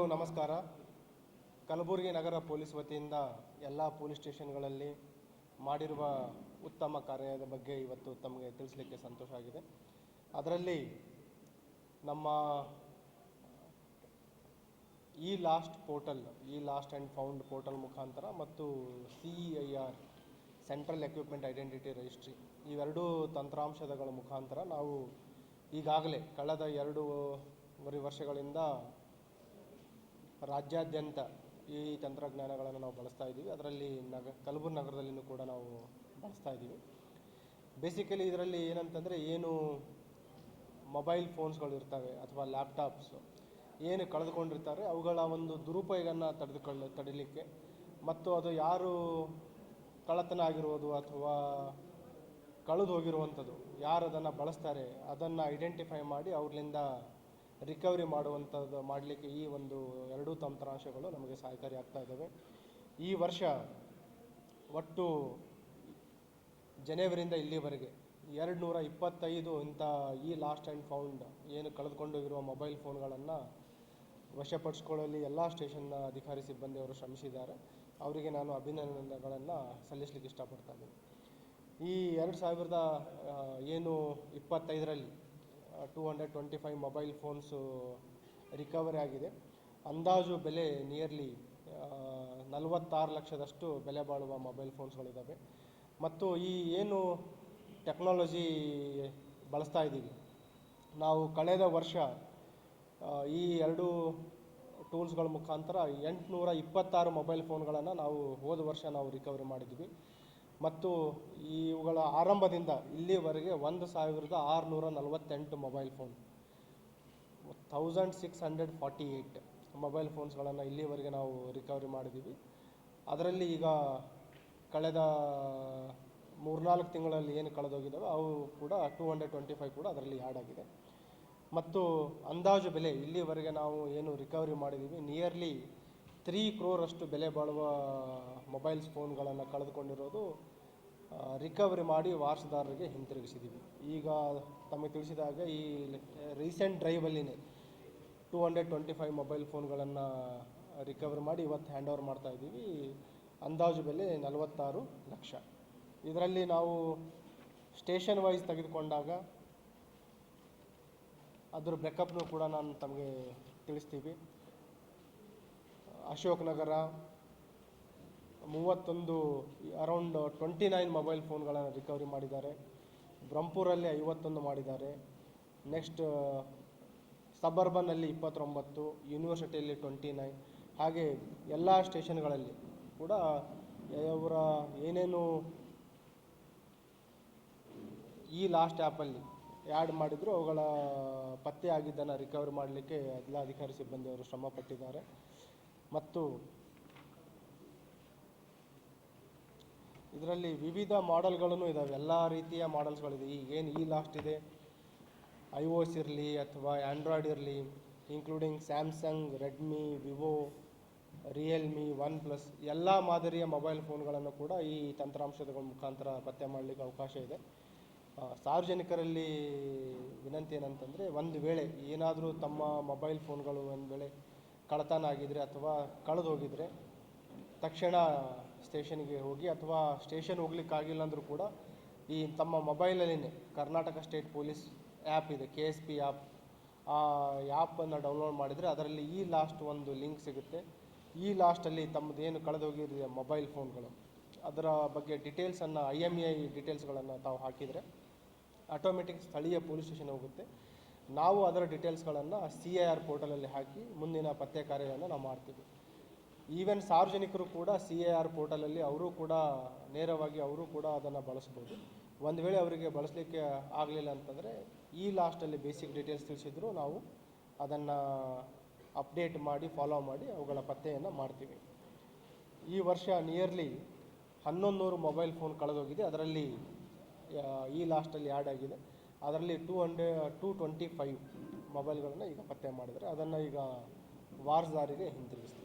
ಎಲ್ಲರಿಗೂ ನಮಸ್ಕಾರ. ಕಲಬುರಗಿ ನಗರ ಪೊಲೀಸ್ ವತಿಯಿಂದ ಎಲ್ಲ ಪೊಲೀಸ್ ಸ್ಟೇಷನ್ಗಳಲ್ಲಿ ಮಾಡಿರುವ ಉತ್ತಮ ಕಾರ್ಯದ ಬಗ್ಗೆ ಇವತ್ತು ತಮಗೆ ತಿಳಿಸಲಿಕ್ಕೆ ಸಂತೋಷ ಆಗಿದೆ. ಅದರಲ್ಲಿ ನಮ್ಮ ಈ ಲಾಸ್ಟ್ ಪೋರ್ಟಲ್, ಈ ಲಾಸ್ಟ್ ಆ್ಯಂಡ್ ಫೌಂಡ್ ಪೋರ್ಟಲ್ ಮುಖಾಂತರ ಮತ್ತು C E I R, central equipment identity registry, ಇವೆರಡೂ ತಂತ್ರಾಂಶಗಳ ಮುಖಾಂತರ ನಾವು ಈಗಾಗಲೇ ಕಳೆದ ಎರಡೂವರೆ ವರ್ಷಗಳಿಂದ ರಾಜ್ಯಾದ್ಯಂತ ಈ ತಂತ್ರಜ್ಞಾನಗಳನ್ನು ನಾವು ಬಳಸ್ತಾ ಇದ್ದೀವಿ. ಅದರಲ್ಲಿ ನಗ, ಕಲಬುರಗಿ ನಗರದಲ್ಲಿನೂ ಕೂಡ ನಾವು ಬಳಸ್ತಾ ಇದ್ದೀವಿ. ಬೇಸಿಕಲಿ ಇದರಲ್ಲಿ ಏನಂತಂದರೆ ಏನು ಮೊಬೈಲ್ ಫೋನ್ಸ್ಗಳು ಇರ್ತವೆ ಅಥವಾ ಲ್ಯಾಪ್ಟಾಪ್ಸು ಏನು ಕಳೆದುಕೊಂಡಿರ್ತಾರೆ, ಅವುಗಳ ಒಂದು ದುರುಪಯೋಗನ ತಡೆದುಕೊಳ್ಳ, ತಡಿಲಿಕ್ಕೆ. ಮತ್ತು ಅದು ಯಾರು ಕಳ್ಳತನ ಆಗಿರುವುದು ಅಥವಾ ಕಳೆದು ಹೋಗಿರುವಂಥದ್ದು ಯಾರು ಅದನ್ನು ಬಳಸ್ತಾರೆ, ಅದನ್ನು ಐಡೆಂಟಿಫೈ ಮಾಡಿ ಅವ್ರಿಂದ ರಿಕವರಿ ಮಾಡುವಂಥದ್ದು ಮಾಡಲಿಕ್ಕೆ ಈ ಒಂದು ಎರಡೂ ತಂತ್ರಾಂಶಗಳು ನಮಗೆ ಸಹಕಾರಿ ಆಗ್ತಾ ಇದ್ದಾವೆ. ಈ ವರ್ಷ ಒಟ್ಟು ಜನವರಿಯಿಂದ ಇಲ್ಲಿವರೆಗೆ ಎರಡು ನೂರ ಇಪ್ಪತ್ತೈದು ಇಂಥ ಈ ಲಾಸ್ಟ್ ಆ್ಯಂಡ್ ಫೌಂಡ್ ಏನು ಕಳೆದುಕೊಂಡೋಗಿರುವ ಮೊಬೈಲ್ ಫೋನ್ಗಳನ್ನು ವಶಪಡಿಸ್ಕೊಳ್ಳಲು, ಎಲ್ಲ ಸ್ಟೇಷನ್ನ ಅಧಿಕಾರಿ ಸಿಬ್ಬಂದಿಯವರು ಶ್ರಮಿಸಿದ್ದಾರೆ. ಅವರಿಗೆ ನಾನು ಅಭಿನಂದನೆಗಳನ್ನು ಸಲ್ಲಿಸಲಿಕ್ಕೆ ಇಷ್ಟಪಡ್ತಾ ಇದ್ದೀನಿ. ಈ ಎರಡು ಸಾವಿರದ ಏನು ಇಪ್ಪತ್ತೈದರಲ್ಲಿ two hundred twenty five mobile phones recovery ಆಗಿದೆ. ಅಂದಾಜು ಬೆಲೆ ನಿಯರ್ಲಿ ನಲವತ್ತಾರು ಲಕ್ಷದಷ್ಟು ಬೆಲೆ ಬಾಳುವ ಮೊಬೈಲ್ ಫೋನ್ಸ್ಗಳಿದ್ದಾವೆ ಮತ್ತು ಈ ಏನು ಟೆಕ್ನಾಲಜಿ ಬಳಸ್ತಾ ಇದ್ದೀವಿ, ನಾವು ಕಳೆದ ವರ್ಷ ಈ ಎರಡು ಟೂಲ್ಸ್ಗಳ ಮುಖಾಂತರ ಎಂಟುನೂರ ಇಪ್ಪತ್ತಾರು ಮೊಬೈಲ್ ಫೋನ್ಗಳನ್ನು ನಾವು ಹೋದ ವರ್ಷ ನಾವು ರಿಕವರಿ ಮಾಡಿದ್ವಿ. ಮತ್ತು ಇವುಗಳ ಆರಂಭದಿಂದ ಇಲ್ಲಿವರೆಗೆ ಒಂದು ಸಾವಿರದ ಆರುನೂರ ನಲವತ್ತೆಂಟು mobile phone. Thousand six hundred forty eight mobile ಫೋನ್ಸ್ಗಳನ್ನು ಇಲ್ಲಿವರೆಗೆ ನಾವು ರಿಕವರಿ ಮಾಡಿದ್ದೀವಿ ಅದರಲ್ಲಿ ಈಗ ಕಳೆದ ಮೂರ್ನಾಲ್ಕು ತಿಂಗಳಲ್ಲಿ ಏನು ಕಳೆದೋಗಿದ್ದಾವೆ, ಅವು ಕೂಡ ಟೂ ಹಂಡ್ರೆಡ್ ಟ್ವೆಂಟಿ ಫೈವ್ ಕೂಡ ಅದರಲ್ಲಿ ಆ್ಯಡ್ ಆಗಿದೆ. ಮತ್ತು ಅಂದಾಜು ಬೆಲೆ ಇಲ್ಲಿವರೆಗೆ ನಾವು ಏನು ರಿಕವರಿ ಮಾಡಿದ್ದೀವಿ ನಿಯರ್ಲಿ ತ್ರೀ ಕ್ರೋರಷ್ಟು ಬೆಲೆ ಬಾಳುವ ಮೊಬೈಲ್ಸ್ ಫೋನ್ಗಳನ್ನು ಕಳೆದುಕೊಂಡಿರೋದು ರಿಕವರಿ ಮಾಡಿ ವಾರಸುದಾರರಿಗೆ ಹಿಂತಿರುಗಿಸಿದ್ದೀವಿ ಈಗ ತಮಗೆ ತಿಳಿಸಿದ ಹಾಗೆ ಈ recent ಡ್ರೈವಲ್ಲಿನೇ two hundred twenty five mobile ಫೋನ್ಗಳನ್ನು recovery ಮಾಡಿ ಇವತ್ತು ಹ್ಯಾಂಡ್ ಓವರ್ ಮಾಡ್ತಾ ಇದ್ದೀವಿ. ಅಂದಾಜು ಬೆಲೆ ನಲವತ್ತಾರು ಲಕ್ಷ. ಇದರಲ್ಲಿ ನಾವು ಸ್ಟೇಷನ್ ವೈಸ್ ತೆಗೆದುಕೊಂಡಾಗ ಅದರ ಬ್ರೇಕಪ್ನು ಕೂಡ ನಾನು ತಮಗೆ ತಿಳಿಸ್ತೀವಿ. ಅಶೋಕ್ ನಗರ, ಮೂವತ್ತೊಂದು ಅರೌಂಡ್ ಟ್ವೆಂಟಿ ನೈನ್ ಮೊಬೈಲ್ ಫೋನ್ಗಳನ್ನು ರಿಕವರಿ ಮಾಡಿದ್ದಾರೆ. ಬ್ರಹ್ಮಪುರಲ್ಲಿ ಐವತ್ತೊಂದು ಮಾಡಿದ್ದಾರೆ. ನೆಕ್ಸ್ಟ್ ಸಬರ್ಬನ್ನಲ್ಲಿ ಇಪ್ಪತ್ತೊಂಬತ್ತು ಯೂನಿವರ್ಸಿಟಿಯಲ್ಲಿ ಟ್ವೆಂಟಿ ನೈನ್ ಹಾಗೆ ಎಲ್ಲ ಸ್ಟೇಷನ್ಗಳಲ್ಲಿ ಕೂಡ ಅವರ ಏನೇನು ಈ ಲಾಸ್ಟ್ ಆ್ಯಪಲ್ಲಿ ಆ್ಯಡ್ ಮಾಡಿದ್ರು ಅವುಗಳ ಪತ್ತೆ ಆಗಿದ್ದನ್ನು ರಿಕವರಿ ಮಾಡಲಿಕ್ಕೆ ಎಲ್ಲ ಅಧಿಕಾರಿ ಸಿಬ್ಬಂದಿಯವರು ಶ್ರಮ ಪಟ್ಟಿದ್ದಾರೆ. ಮತ್ತು ಇದರಲ್ಲಿ ವಿವಿಧ ಮಾಡೆಲ್ಗಳನ್ನು ಇದ್ದಾವೆ ಎಲ್ಲ ರೀತಿಯ ಮಾಡೆಲ್ಸ್ಗಳಿದೆ. ಈಗೇನು ಈ ಲಾಸ್ಟ್ ಇದೆ? ಐ ಓ ಎಸ್ ಇರಲಿ ಅಥವಾ ಆ್ಯಂಡ್ರಾಯ್ಡ್ ಇರಲಿ including Samsung, Redmi, Vivo, Realme OnePlus ಎಲ್ಲ ಮಾದರಿಯ ಮೊಬೈಲ್ ಫೋನ್ಗಳನ್ನು ಕೂಡ ಈ ತಂತ್ರಾಂಶದ ಮುಖಾಂತರ ಪತ್ತೆ ಮಾಡಲಿಕ್ಕೆ ಅವಕಾಶ ಇದೆ. ಸಾರ್ವಜನಿಕರಲ್ಲಿ ವಿನಂತಿ ಏನಂತಂದರೆ, ಒಂದು ವೇಳೆ ಏನಾದರೂ ತಮ್ಮ ಮೊಬೈಲ್ ಫೋನ್ಗಳು ಒಂದು ವೇಳೆ ಕಳ್ಳತನ ಆಗಿದ್ರೆ ಅಥವಾ ಕಳೆದು ಹೋಗಿದ್ರೆ ತಕ್ಷಣ ಸ್ಟೇಷನ್ಗೆ ಹೋಗಿ ಅಥವಾ ಸ್ಟೇಷನ್ ಹೋಗ್ಲಿಕ್ಕಾಗಿಲ್ಲ ಅಂದರೂ ಕೂಡ ಈ ತಮ್ಮ ಮೊಬೈಲಲ್ಲಿನೇ ಕರ್ನಾಟಕ ಸ್ಟೇಟ್ ಪೊಲೀಸ್ ಆ್ಯಪ್ ಇದೆ, ಕೆ ಎಸ್ ಪಿ ಆ್ಯಪ್. ಆ ಆ್ಯಪನ್ನು ಡೌನ್ಲೋಡ್ ಮಾಡಿದರೆ ಅದರಲ್ಲಿ ಈ ಲಾಸ್ಟ್ ಒಂದು ಲಿಂಕ್ ಸಿಗುತ್ತೆ. ಈ ಲಾಸ್ಟಲ್ಲಿ ತಮ್ಮದು ಏನು ಕಳೆದು ಹೋಗಿದ್ರೆ ಮೊಬೈಲ್ ಫೋನ್ಗಳು, ಅದರ ಬಗ್ಗೆ ಡೀಟೇಲ್ಸನ್ನು ಐ ಎಂ ಎ ಐ ಡೀಟೇಲ್ಸ್ಗಳನ್ನು ತಾವು ಹಾಕಿದರೆ ಆಟೋಮೆಟಿಕ್ ಸ್ಥಳೀಯ ಪೊಲೀಸ್ ಸ್ಟೇಷನ್ ಹೋಗುತ್ತೆ. ನಾವು ಅದರ ಡೀಟೇಲ್ಸ್ಗಳನ್ನು ಸಿ ಐ ಆರ್ ಪೋರ್ಟಲಲ್ಲಿ ಹಾಕಿ ಮುಂದಿನ ಪತ್ತೆ ಕಾರ್ಯವನ್ನು ನಾವು ಮಾಡ್ತೀವಿ. ಈವನ್ ಸಾರ್ವಜನಿಕರು ಕೂಡ ಸಿ ಎ ಆರ್ ಪೋರ್ಟಲಲ್ಲಿ ಅವರು ಕೂಡ ನೇರವಾಗಿ ಅವರು ಕೂಡ ಅದನ್ನು ಬಳಸ್ಬೋದು. ಒಂದು ವೇಳೆ ಅವರಿಗೆ ಬಳಸಲಿಕ್ಕೆ ಆಗಲಿಲ್ಲ ಅಂತಂದರೆ ಈ ಲಾಸ್ಟಲ್ಲಿ ಬೇಸಿಕ್ ಡೀಟೇಲ್ಸ್ ತಿಳಿಸಿದ್ರು ನಾವು ಅದನ್ನು ಅಪ್ಡೇಟ್ ಮಾಡಿ ಫಾಲೋ ಮಾಡಿ ಅವುಗಳ ಪತ್ತೆಯನ್ನು ಮಾಡ್ತೀವಿ. ಈ ವರ್ಷ ನಿಯರ್ಲಿ ಹನ್ನೊಂದು ನೂರು ಮೊಬೈಲ್ ಫೋನ್ ಕಳೆದೋಗಿದೆ. ಅದರಲ್ಲಿ ಈ ಲಾಸ್ಟಲ್ಲಿ ಆ್ಯಡ್ ಆಗಿದೆ. ಅದರಲ್ಲಿ two hundred two twenty five ಮೊಬೈಲ್ಗಳನ್ನು ಈಗ ಪತ್ತೆ ಮಾಡಿದರೆ ಅದನ್ನು ಈಗ ವಾರಸ್ದಾರಿಗೆ ಹಿಂತಿರುಗಿಸ್ತೀವಿ